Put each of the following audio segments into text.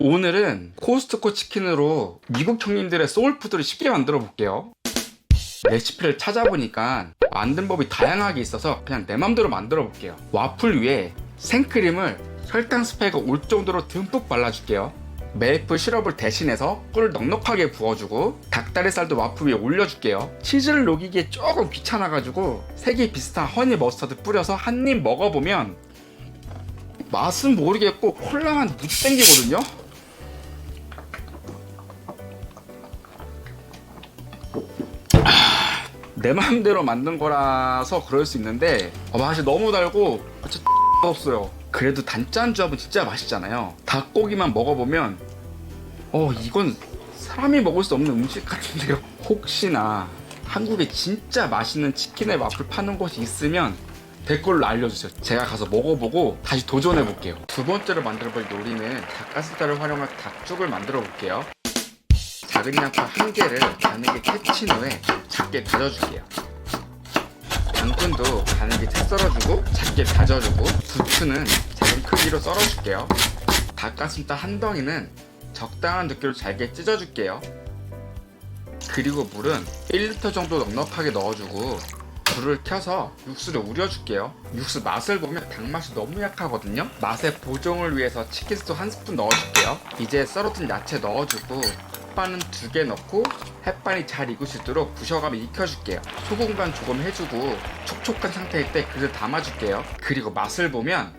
오늘은 코스트코 치킨으로 미국 형님들의 소울푸드를 쉽게 만들어 볼게요. 레시피를 찾아보니까 만든 법이 다양하게 있어서 그냥 내 맘대로 만들어 볼게요. 와플 위에 생크림을 설탕 스파이가 올 정도로 듬뿍 발라줄게요. 메이플 시럽을 대신해서 꿀을 넉넉하게 부어주고 닭다리살도 와플 위에 올려줄게요. 치즈를 녹이기에 조금 귀찮아가지고 색이 비슷한 허니 머스터드 뿌려서 한 입 먹어보면 맛은 모르겠고 콜라만 무지 땡기거든요. 내 마음대로 만든 거라서 그럴 수 있는데 아, 맛이 너무 달고 진짜 없어요. 그래도 단짠 조합은 진짜 맛있잖아요. 닭고기만 먹어보면 어 이건 사람이 먹을 수 없는 음식 같은데요. 혹시나 한국에 진짜 맛있는 치킨의 와플 파는 곳이 있으면 댓글로 알려주세요. 제가 가서 먹어보고 다시 도전해 볼게요. 두 번째로 만들어볼 요리는 닭가슴살을 활용한 닭죽을 만들어 볼게요. 작은 양파 한 개를 가늘게 캐친 후에 작게 다져줄게요. 당근도 가늘게 채 썰어주고 작게 다져주고 부추는 작은 크기로 썰어줄게요. 닭가슴살 한 덩이는 적당한 두께로 잘게 찢어줄게요. 그리고 물은 1리터 정도 넉넉하게 넣어주고 불을 켜서 육수를 우려줄게요. 육수 맛을 보면 닭맛이 너무 약하거든요. 맛의 보정을 위해서 치킨스톡 한 스푼 넣어줄게요. 이제 썰어둔 야채 넣어주고 햇반은 두 개 넣고 햇반이 잘 익을 수 있도록 부셔가며 익혀줄게요. 소금 간 조금 해주고 촉촉한 상태일 때 그릇 담아줄게요. 그리고 맛을 보면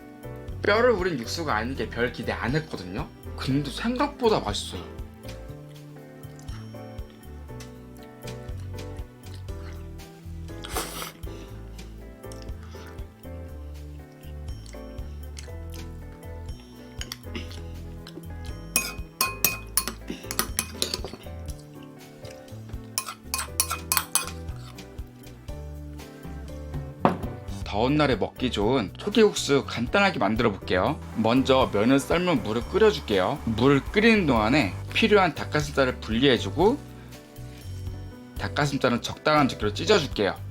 뼈를 우린 육수가 아닌 게 별 기대 안 했거든요. 근데 생각보다 맛있어요. 더운 날에 먹기 좋은 초계국수 간단하게 만들어 볼게요. 먼저 면을 삶은 물을 끓여줄게요. 물을 끓이는 동안에 필요한 닭가슴살을 분리해주고 닭가슴살은 적당한 두께로 찢어줄게요.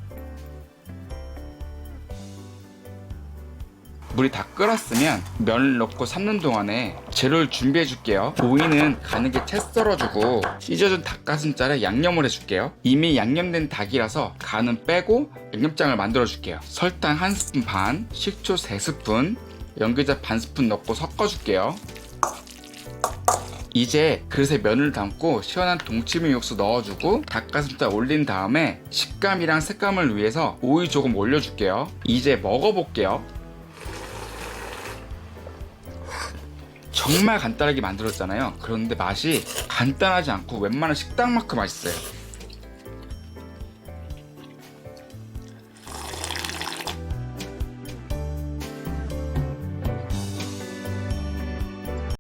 물이 다 끓었으면 면을 넣고 삶는 동안에 재료를 준비해 줄게요. 오이는 가늘게 채 썰어주고 찢어준 닭가슴살에 양념을 해줄게요. 이미 양념된 닭이라서 간은 빼고 양념장을 만들어 줄게요. 설탕 한 스푼 반, 식초 3스푼, 연기자 반 스푼 넣고 섞어줄게요. 이제 그릇에 면을 담고 시원한 동치미 육수 넣어주고 닭가슴살 올린 다음에 식감이랑 색감을 위해서 오이 조금 올려줄게요. 이제 먹어볼게요. 정말 간단하게 만들었잖아요. 그런데 맛이 간단하지 않고 웬만한 식당만큼 맛있어요.